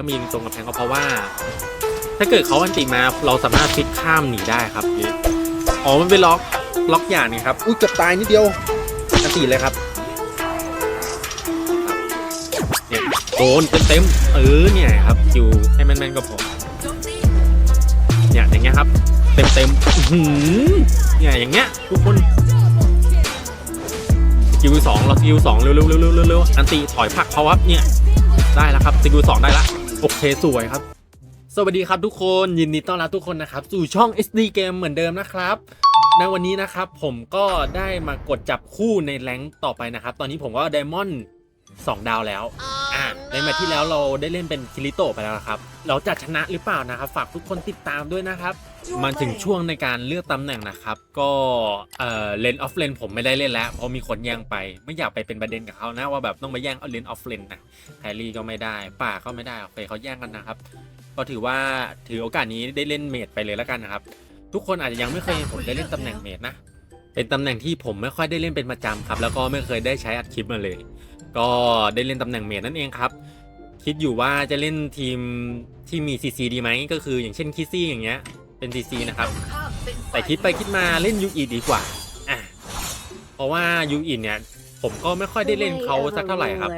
ก็มีตรงกับแพงก็เพราะว่า ถ้าเกิดเขาอันติมาเราสามารถฟิกข้ามหนีได้ครับอ๋อมันเป็นล็อกล็อกอย่างนี้ครับอุ้ยเกือบตายนิดเดียวอันติเลยครับเนี่ยโดนเต็มๆเออเนี่ยครับคิวให้แม่นๆก็พอเนี่ยอย่างเงี้ยครับ เต็มๆอื้อหือเนี่ยอย่างเงี้ยทุกคนกิลสองเราสกิลสองเร็วๆเร็วๆเร็วๆอันติถอยผักเขาครับเนี่ยได้แล้วครับสกิลสองได้ละ โอเคสวยครับ สวัสดีครับทุกคนยินดีต้อนรับทุกคนนะครับ สู่ช่อง SD Game เหมือนเดิมนะครับ ในวันนี้นะครับผมก็ได้มากดจับคู่ในแรงต่อไปนะครับ ตอนนี้ผมก็ไดมอนด์ สองดาวแล้วอ่าในแมตช์ที่แล้วเราได้เล่นเป็นคิริโตะไปแล้วนะครับ เราจะชนะหรือเปล่านะครับ ฝากทุกคนติดตามด้วยนะครับมาถึงช่วงในการเลือกตำแหน่งนะครับ ก็เอ่อเลนออฟเลนผมไม่ได้เล่นแล้ว เพราะมีคนแย่งไป ไม่อยากไปเป็นประเด็นกับเขานะว่าแบบต้องมาแย่งเอาเลนออฟเลนนะแฮร์รี่ก็ไม่ได้ ป่าก็ไม่ได้โอเคเขาแย่งกันนะครับ ก็ถือว่าถือโอกาสนี้ได้เล่นเมดไปเลยแล้วกันนะครับ ทุกคนอาจจะยังไม่เคยเห็นผมได้เล่นตำแหน่งเมดนะ เป็นตำแหน่งที่ผมไม่ค่อยได้เล่นเป็นประจำครับ แล้วก็ไม่เคยได้ใช้อัดคลิปมาเลย ก็ได้เล่นตำแหน่งเมดนั่นเองครับ คิดอยู่ว่าจะเล่นทีมที่มี CC ดีไหมก็คืออย่างเช่นคิซี่อย่างเงี้ยเป็น CC นะครับแต่คิดไปคิดมาเล่นยูอีดีกว่าอะเพราะว่ายูอีเนี่ยผมก็ไม่ค่อยได้เล่นเขาสักเท่าไหร่ครับ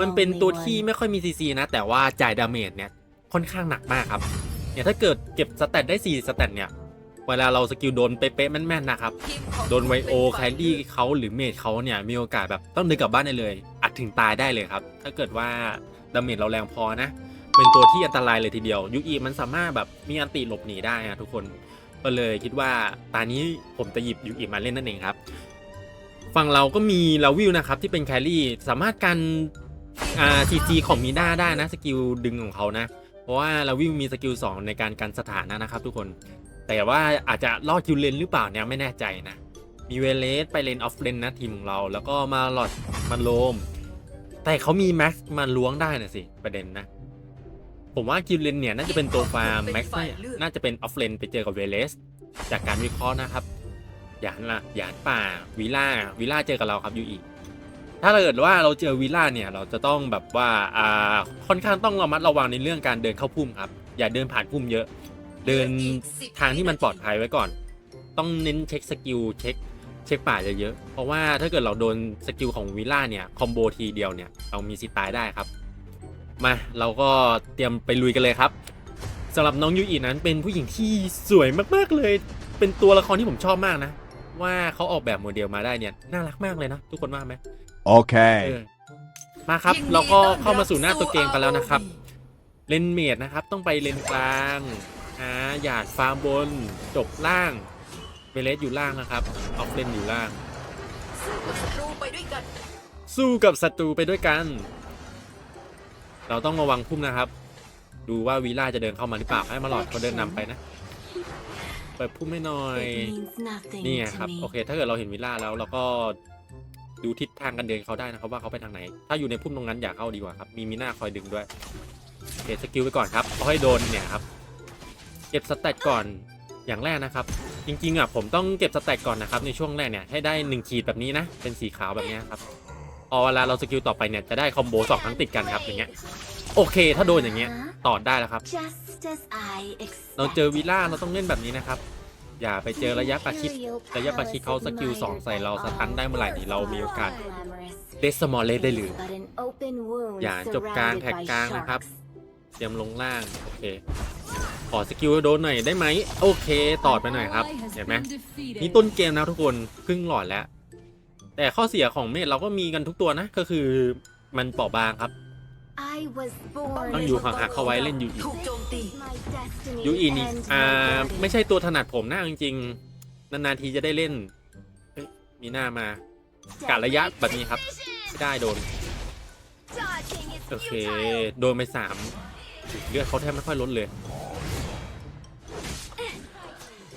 มันเป็นตัวที่ไม่ค่อยมีซีซีนะ แต่ว่าจ่ายดาเมจเนี่ยค่อนข้างหนักมากครับเนี่ยถ้าเกิดเก็บสแตทได้4สแตทเนี่ย เวลาเราสกิลโดนเป๊ะๆแม่นๆนะครับโดนไวโอแคลรี่เขาหรือเมจเขาเนี่ยมีโอกาสแบบต้องเดินกลับบ้านได้เลยอาจถึงตายได้เลยครับ ถ้าเกิดว่าดาเมจเราแรงพอนะ เป็นตัวที่อันตรายเลยทีเดียวยูอีมันสามารถแบบมีอันติหลบหนีได้นะทุกคนก็เลยคิดว่าตอนนี้ผมจะหยิบยูอีมาเล่นนั่นเองครับฝั่งเราก็มีลาวิวนะครับที่เป็นแครี่สามารถกันอ่าซีจีของมีด้าได้นะสกิลดึงของเขานะ เพราะว่าลาวิวมีสกิล2ในการกันสถานะนะครับทุกคน แต่ว่าอาจจะลอดคิวเลนหรือเปล่าเนี่ยไม่แน่ใจนะ มีเวเลสไปเลนออฟเลนนะทีมของเรา แล้วก็มาหลอดมาโลม แต่เขามีแม็กซ์มาล้วงได้นะสิประเด็นนะ ผมว่าคิวเลนเนี่ยน่าจะเป็นตัวฟาร์มแม็กซ์น่าจะเป็นออฟเลนไปเจอกับเวเลสจากการวิเคราะห์นะครับหยานละหยานป่าวิล่าวิล่าเจอกับเราครับยูอีถ้าเกิดว่าเราเจอวิล่าเนี่ยเราจะต้องแบบว่าอ่าค่อนข้างต้องระมัดระวังในเรื่องการเดินเข้าพุ่มครับ อย่าเดินผ่านพุ่มเยอะ เดินทางที่มันปลอดภัยไว้ก่อน ต้องเน้นเช็คสกิลเช็คเช็คป่าเยอะๆเพราะว่าถ้าเกิดเราโดนสกิลของวิล่าเนี่ยคอมโบทีเดียวเนี่ยเรามีสิทธิ์ตายได้ครับ มาเราก็เตรียมไปลุยกันเลยครับสำหรับน้องยูอีนั้นเป็นผู้หญิงที่สวยมากๆเลย เป็นตัวละครที่ผมชอบมากนะ ว่าเขาออกแบบโมเดลมาได้เนี่ยน่ารักมากเลยนะ ทุกคนว่าไหม Okay. เออมาครับ เราก็เข้ามาสู่หน้าตัวเกมกันแล้วนะครับ เลนเมดนะครับ ต้องไปเลนกลาง หาหยาดฟาร์มบน จบล่างเบเลสอยู่ล่างนะครับออฟเลนอยู่ล่างสู้กับศัตรูไปด้วยกัน เราต้องระวังพุ่มนะครับ ดูว่าวีล่าจะเดินเข้ามาหรือเปล่าให้มาหลอดเขาเดินนำไปนะ เปิดพุ่มให้หน่อยนี่ไงครับโอเค ถ้าเกิดเราเห็นวิลล่าแล้วเราก็ดูทิศทางการเดินเขาได้นะครับว่าเขาไปทางไหน ถ้าอยู่ในพุ่มตรงนั้นอย่าเข้าดีกว่าครับ มีมีหน้าคอยดึงด้วยโอเคสกิลไปก่อนครับเอาให้โดนเนี่ยครับ เก็บสแตทก่อนอย่างแรกนะครับ จริงๆอะผมต้องเก็บสแตทก่อนนะครับในช่วงแรกเนี่ยให้ได้หนึ่งขีดแบบนี้นะ เป็นสีขาวแบบนี้ครับพอเวลาเราสกิลต่อไปเนี่ยจะได้คอมโบสองครั้งติดกันครับอย่างเงี้ยโอเค ถ้าโดนอย่างเงี้ยต่อได้แล้วครับ เราเจอวิล่าเราต้องเล่นแบบนี้นะครับ อย่าไปเจอระยะประชิดระยะประชิดเขาสกิลสองใส่เราสตันได้เมื่อไหร่นี่เรามีโอกาสเดสมอลเลสได้เลยอย่าจบกลางแท็กกลางนะครับ เตรียมลงล่าง โอเค ขอสกิลโดนหน่อยได้ไหมโอเคตอดไปหน่อยครับเห็นไหมนี่ต้นเกมนะทุกคนครึ่งหลอดแล้ว แต่ข้อเสียของเมดเราก็มีกันทุกตัวนะก็คือมันเปราะบางครับต้องอยู่ห่างๆเข้าไว้เล่นยูอียูอีนี่อ่าไม่ใช่ตัวถนัดผมนะจริงๆนานๆทีจะได้เล่นมีหน้ามากะระยะแบบนี้ครับไม่ได้โดนโอเค โดนไปสามเลือดเขาแทบไม่ค่อยลดเลย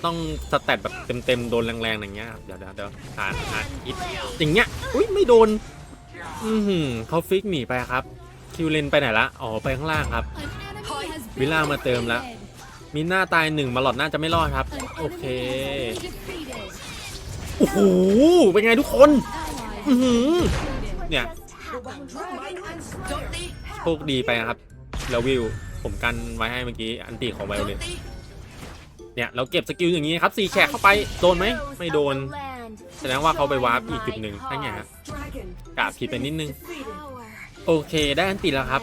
ต้องสแตทแบบเต็มๆโดนแรงๆอย่างเงี้ยเดี๋ยวเดี๋ยวเดี๋ยวหาหาอิดอย่างเงี้ยอุ้ยไม่โดน อือหือเขาฟิกหนีไปครับ คิวเลนไปไหนละอ๋อไปข้างล่างครับ วิลล่ามาเติมแล้ว มีหน้าตายหนึ่งมาหลอดน่าจะไม่รอดครับ โอเคโอ้โหเป็นไงทุกคน อือหือเนี่ยโชคดีไปครับแล้ววิวผมกันไว้ให้เมื่อกี้อันตีของไวโอเลต เนี่ยเราเก็บสกิลอย่างนี้ครับสี่แฉกเข้าไปโดนไหมไม่โดน แสดงว่าเขาไปวาร์ปอีกจุดหนึ่งนั่นไงฮะกะผิดไปนิดนึงโอเคได้อันตีแล้วครับ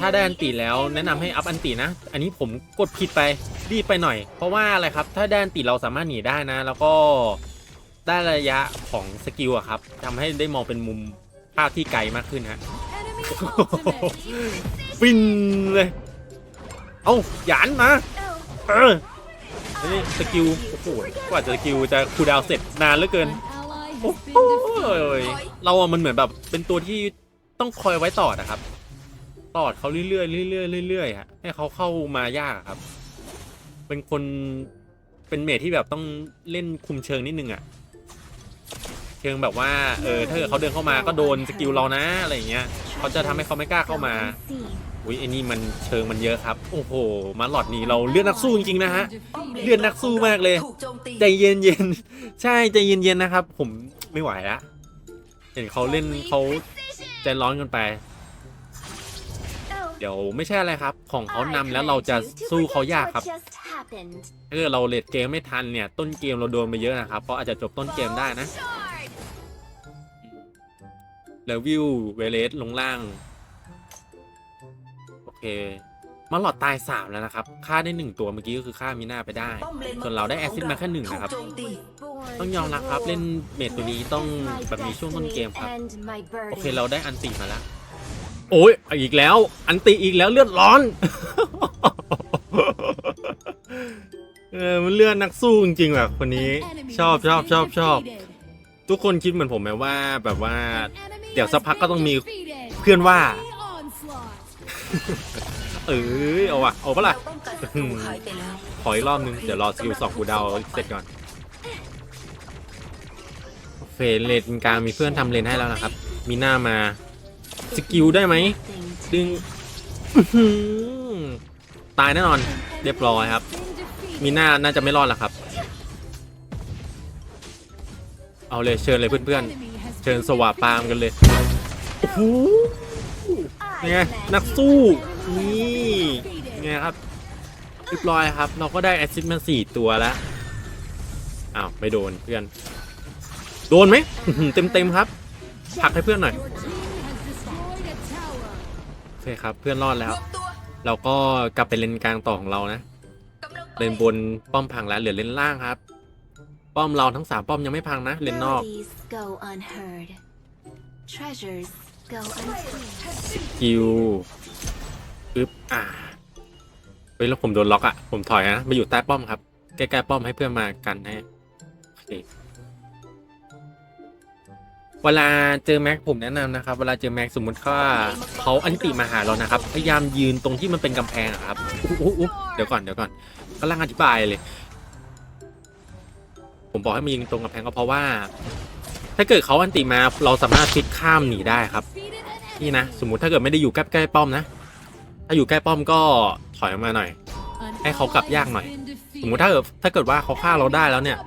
ถ้าได้อันตีแล้วแนะนำให้อัพอันตีนะ อันนี้ผมกดผิดไปรีบไปหน่อย เพราะว่าอะไรครับ ถ้าได้อันตีเราสามารถหนีได้นะ แล้วก็ได้ระยะของสกิลอะครับทำให้ได้มองเป็นมุมภาพที่ไกลมากขึ้นฮะฟินเลย เอ้าหยานมาเออ นี่สกิลโอ้โหกว่าจะสกิลจะคูลดาวเสร็จนานเหลือเกินโอ้โหเราอะมันเหมือนแบบเป็นตัวที่ต้องคอยไว้ต่อนะครับต่อเขาเรื่อยๆเรื่อยๆเรื่อยๆฮะให้เขาเข้ามายากครับ เป็นคนเป็นเมทที่แบบต้องเล่นคุมเชิงนิดนึงอะเชิงแบบว่าเออถ้าเกิดเขาเดินเข้ามาก็โดนสกิลเรานะอะไรอย่างเงี้ยเขาจะทำให้เขาไม่กล้าเข้ามา อุ้ยไอ้นี่มันเชิงมันเยอะครับ โอ้โห มาหลอดนี้เราเลือดนักสู้จริงๆนะฮะ เลือดนักสู้มากเลย ใจเย็นเย็นๆใช่ใจเย็นเย็นๆนะครับ ผมไม่ไหวละ เห็นเขาเล่นเขาใจร้อนกันไป เดี๋ยวไม่ใช่อะไรครับ ของเขานำแล้วเราจะสู้เขายากครับถ้าเกิดเราเลดเกมไม่ทันเนี่ย ต้นเกมเราโดนไปเยอะนะครับเพราะอาจจะจบต้นเกมได้นะ แล้ววิวเวเลสลงล่าง เคมาหลอดตายสามแล้วนะครับฆ่าได้หนึ่งตัวเมื่อกี้ก็คือฆ่ามีหน้าไปได้ป้อมเลนส่วนเราได้แอซิดมาแค่หนึ่งนะครับถูกโจมตีต้องยอมรับครับเล่นเมทตัวนี้ต้องแบบมีช่วงต้นเกมครับ โอเคเราได้อันติมาแล้ว โอ้ยเอาอีกแล้ว อันติอีกแล้วเลือดร้อน เออมันเลือดนักสู้จริงๆแบบคนนี้ชอบชอบชอบชอบ ทุกคนคิดเหมือนผมไหมว่าแบบว่า เดี๋ยวสักพักก็ต้องมีเพื่อนว่า เออเอาวะเอาปะล่ะเราป้องกันศัตรูหายไปแล้วขออีกรอบนึง เดี๋ยวรอสกิลสองกูดาวเสร็จก่อนโอเคเลนกลางมีเพื่อนทำเลนให้แล้วนะครับ มีหน้ามาสกิลได้ไหมดึงอื้อหือตายแน่นอน เรียบร้อยครับ มีหน้าน่าจะไม่รอดแล้วครับ เอาเลยเชิญเลยเพื่อนๆ เชิญสวาปามกันเลย โอ้โหนี่ ไงนักสู้นี่ไงครับเรียบร้อยครับ เราก็ได้แอซิสต์มาสี่ตัวแล้วอ้าวไม่โดนเพื่อน โดนไหมเต็มเต็มครับผลักให้เพื่อนหน่อยโอเคครับเพื่อนรอดแล้ว เราก็กลับไปเลนกลางต่อของเรานะเลนบนป้อมพังแล้วเหลือเลนล่างครับ ป้อมเราทั้งสามป้อมยังไม่พังนะเลนนอก go unheard. Treasures go unseen. คิวปึ๊บอ่าเฮ้ยแล้วผมโดนล็อกอะ่ะ ผมถอยนะมาอยู่ใต้ป้อมครับ ใกล้ๆป้อมให้เพื่อนมากันให้โอเคเวลาเจอแม็กผมแนะนำนะครับ เวลาเจอแม็กสมมติว่าเขาอันติมาหาเรานะครับ พยายามยืนตรงที่มันเป็นกำแพงอะครับอุ๊เดี๋ยวก่อนเดี๋ยวก่อนกำลังอธิบายเลย ผมบอกให้มายืนตรงกำแพงก็เพราะว่า ถ้าเกิดเขาอันติมาเราสามารถพลิกข้ามหนีได้ครับ นี่นะ สมมุติถ้าเกิดไม่ได้อยู่ใกล้ใกล้ป้อมนะ ถ้าอยู่ใกล้ป้อมก็ถอยออกมาหน่อย ให้เขากลับยากหน่อย สมมุติถ้าเกิดถ้าเกิดว่าเขาฆ่าเราได้แล้วเนี่ย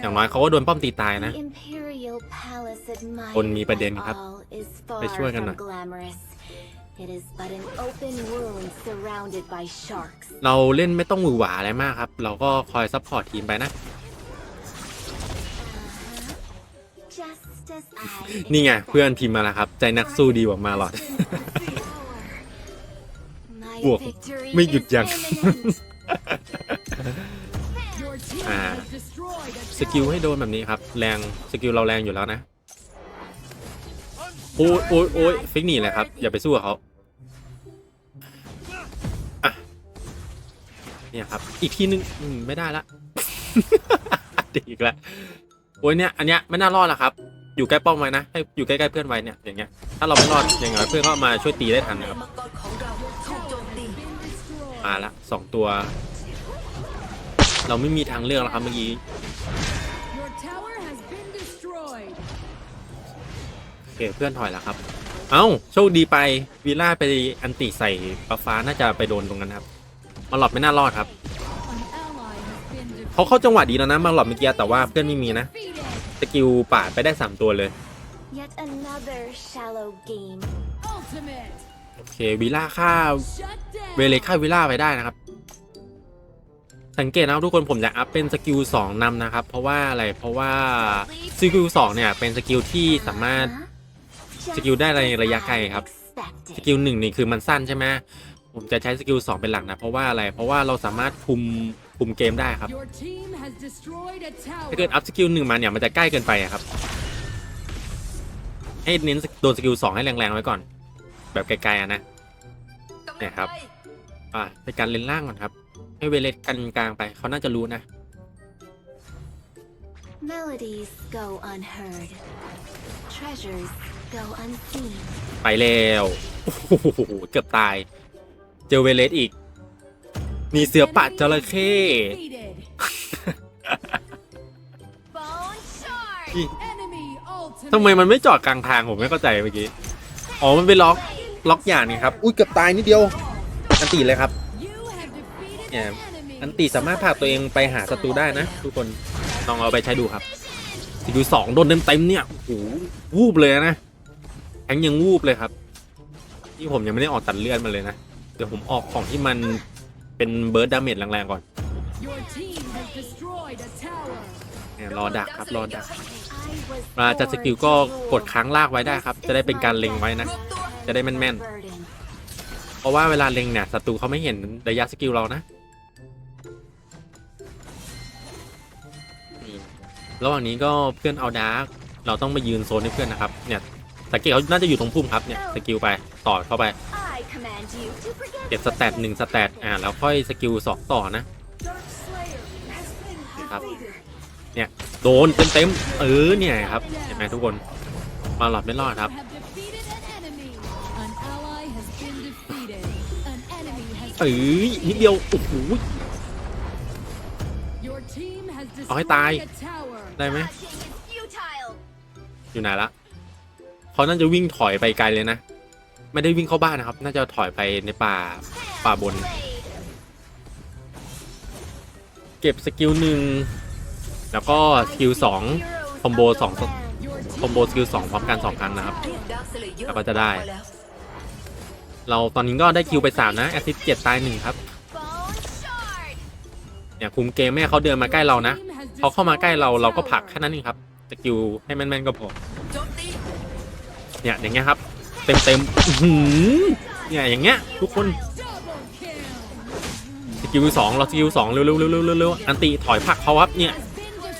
อย่างน้อยเขาก็โดนป้อมตีตายนะ The Imperial Palace admires คนมีประเด็นครับ all is far ไปช่วยกันหน่อย from glamorous. It is but an open wound surrounded by sharks. เราเล่นไม่ต้องหวือหวาอะไรมากครับ เราก็คอยซัพพอร์ตทีมไปนะ นี่ไง expected. เพื่อนทีมมาแล้วครับ ใจนักสู้ดีกว่ามาหลอด My บวก victory ไม่หยุด is ยั้ง imminent. อ่าสกิลให้โดนแบบนี้ครับ แรงสกิลเราแรงอยู่แล้วนะ โอ้ยโอ้ยโอ้ยฟิกหนีเลยครับ อย่าไปสู้กับเขาอะเนี่ยครับ อีกทีนึงอืมไม่ได้ละดีอีกแล้วโอ้ยเนี่ย อันเนี้ยไม่น่ารอดละครับ อยู่ใกล้ป้อมไว้นะให้อยู่ใกล้ๆเพื่อนไว้เนี่ยอย่างเงี้ยถ้าเราไม่รอดอย่างเงี้ยเพื่อนก็มาช่วยตีได้ทันนะครับมาละสองตัว เราไม่มีทางเลือกแล้วครับเมื่อกี้โอเคเพื่อนถอยแล้วครับ เอ้าโชคดีไปวีล่าไปอันติใส่ฟ้าฟ้าน่าจะไปโดนตรงนั้นครับมาหลอดไม่น่ารอดครับเขาเข้าจังหวะดีแล้วนะมาหลอดเมื่อกี้แต่ว่าเพื่อนไม่มีนะ สกิลปาดไปได้3ตัวเลย Yet another shallow game. Ultimate. โอเควิล่าค่า Shut down. เวเลค่าวิล่าไปได้นะครับ สังเกตนะครับทุกคนผมจะอัพเป็นสกิลสองนำนะครับ เพราะว่าอะไรเพราะว่าสกิลสองเนี่ยเป็นสกิลที่สามารถ สกิลได้ในระยะไกลครับ สกิลหนึ่งนี่คือมันสั้นใช่ไหมผมจะใช้สกิลสองเป็นหลักนะเพราะว่าอะไรเพราะว่าเราสามารถคุม คุมเกมได้ครับ Your team has destroyed a tower. ถ้าเกิดอัพสกิลหนึ่งมาเนี่ยมันจะใกล้เกินไปอะครับ ให้เน้นโดนสกิลสองให้แรงๆไว้ก่อน แบบไกลๆอะนะเนี่ยครับอ่าเป็นการเล่นล่างก่อนครับ ให้เวเลสกันกลางไปเขาน่าจะรู้นะ Melodies go unheard. Treasures go unseen. ไปแล้วโอ้โหเกือบตาย เจอเวเลสอีก มีเสือป่าจระเข้ Defeated. อี Enemy ultimate. ทำไมมันไม่จอดกลางทางผมไม่เข้าใจเมื่อกี้ อ๋อ มันไปล็อกล็อกอย่างนี่ครับ อุ้ยเกือบตายนิดเดียว อันตีเลยครับ You have defeated เนี่ย an enemy. อันตีสามารถผลักตัวเองไปหาศัตรูได้นะ ทุกคน ลองเอาไปใช้ดูครับสกิลสองโดนเต็มเต็มๆเนี่ยโอ้โหวูบเลยนะแทงยังวูบเลยครับ ที่ผมยังไม่ได้ออกตัดเลือดมาเลยนะ เดี๋ยวผมออกของที่มัน เป็นเบิร์ดดาเมจแรงๆก่อน Your team has destroyed a tower. เนี่ยรอดักครับรอดัก I was เวลาจะสกิล born ก็ to กด rule. ค้างลากไว้ได้ครับ จะได้เป็นการเล็งไว้นะรวมตัวจะได้แม่น Burden. ๆเพราะว่าเวลาเล็งเนี่ยศัตรูเขาไม่เห็นระยะสกิลเรานะนี่ระหว่างนี้ก็เพื่อนเอาดาร์กเราต้องไปยืนโซนให้เพื่อนนะครับเนี่ยสังเกตเขาน่าจะอยู่ตรงพุ่มครับเนี่ยสกิลไปต่อเข้าไป I command you to forget เก็บสแตทหนึ่งสแตทอ่าแล้วค่อยสกิลสองต่อนะ Dark Slayer has been ครับ defeated โดนเต็มๆเออเนี่ยครับเห็นไหมทุกคนมาหลอดไม่รอดครับ You have defeated an enemy. An ally has been defeated. An enemy has เอ้ยนิดเดียวโอ้โห Your team has เอาให้ destroyed ตาย a tower. ได้ไหม Dodging is futile. อยู่ไหนละเขาน่าจะวิ่งถอยไปไกลเลยนะ ไม่ได้วิ่งเข้าบ้านนะครับ น่าจะถอยไปในป่าป่าบน เก็บสกิลหนึ่งแล้วก็สกิลสองคอมโบสองคอมโบสกิลสองพร้อมกันสองครั้งนะครับแล้วก็จะได้ เราตอนนี้ก็ได้คิวไปสามนะแอซิสเจ็ดตายหนึ่งครับเนี่ยคุมเกมไม่เขาเดินมาใกล้เรานะเขาเข้ามาใกล้เราเราก็ผลักแค่นั้นเองครับสกิลให้แม่นๆก็พอโจมเนี่ยอย่างเงี้ยครับ เต็มเต็มหือเนี่ยอย่างเงี้ยทุกคนสกิลสองเราสกิลสองเร็วๆเร็วเร็วเร็วอันติถอยผักเขาครับเนี่ย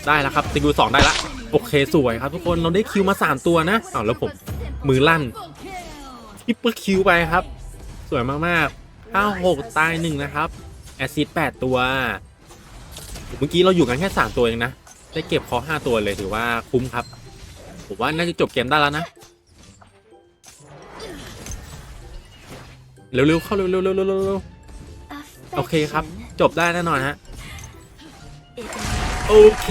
ได้แล้วครับสกิลสองได้ละโอเคสวยครับทุกคนเราได้คิวมาสามตัวนะอ้าวแล้วผมมือลั่น Double kill. ทิปเปอร์คิวไปครับ สวยมากๆห้าหกตายหนึ่งนะครับแอซิดแปดตัวเมื่อกี้เราอยู่กันแค่สามตัวเองนะได้เก็บคอห้าตัวเลยถือว่าคุ้มครับผมว่าน่าจะจบเกมได้แล้วนะ เร็วๆเข้าเร็วๆเร็วๆเร็วๆเร็วๆโอเคครับ จบได้แน่นอนฮะโอเค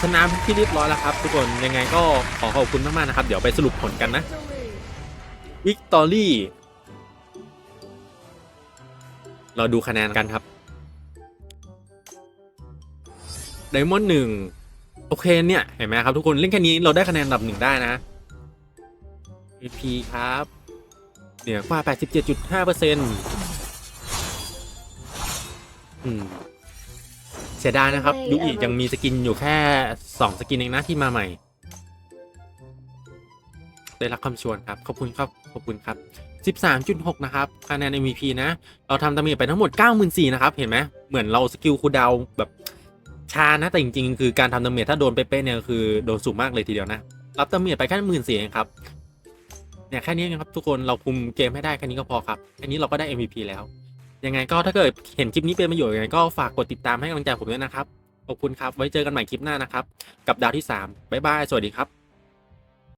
ชนะที่เรียบร้อยแล้วครับ ทุกคนยังไงก็ขอขอบคุณมากๆนะครับ เดี๋ยวไปสรุปผลกันนะ Victory. วิกตอรี่เราดูคะแนนกันครับไดมอนด์หนึ่งโอเคเนี่ย เห็นไหมครับทุกคนเล่นแค่นี้เราได้คะแนนอันดับหนึ่งได้นะ VP ครับ เหนือกว่า 87.5เปอร์เซ็นต์อืมเสียดายนะครับ ยุอียังมีสกินอยู่แค่ 2 สกินเองนะที่มาใหม่ ได้รับคำชวนครับ ขอบคุณครับ ขอบคุณครับ 13.6 นะครับคะแนน MVP นะ เราทำดาเมจไปทั้งหมด 94,000นะครับ เห็นไหมเหมือนเราสกิลคูลดาวน์แบบช้านะแต่จริง ๆ คือการทำดาเมจถ้าโดนเป๊ะๆเนี่ยคือโดนสูงมากเลยทีเดียวนะ รับดาเมจไปแค่หมื่นสี่เองครับ เนี่ยแค่นี้เองครับทุกคนเราคุมเกมให้ได้แค่นี้ก็พอครับแค่นี้เราก็ได้ MVP แล้ว ยังไงก็ถ้าเกิดเห็นคลิปนี้เป็นประโยชน์ยังไงก็ฝากกดติดตามให้กำลังใจผมด้วยนะครับขอบคุณครับไว้เจอกันใหม่คลิปหน้านะครับ กับดาวที่ 3 บ๊ายบาย สวัสดีครับ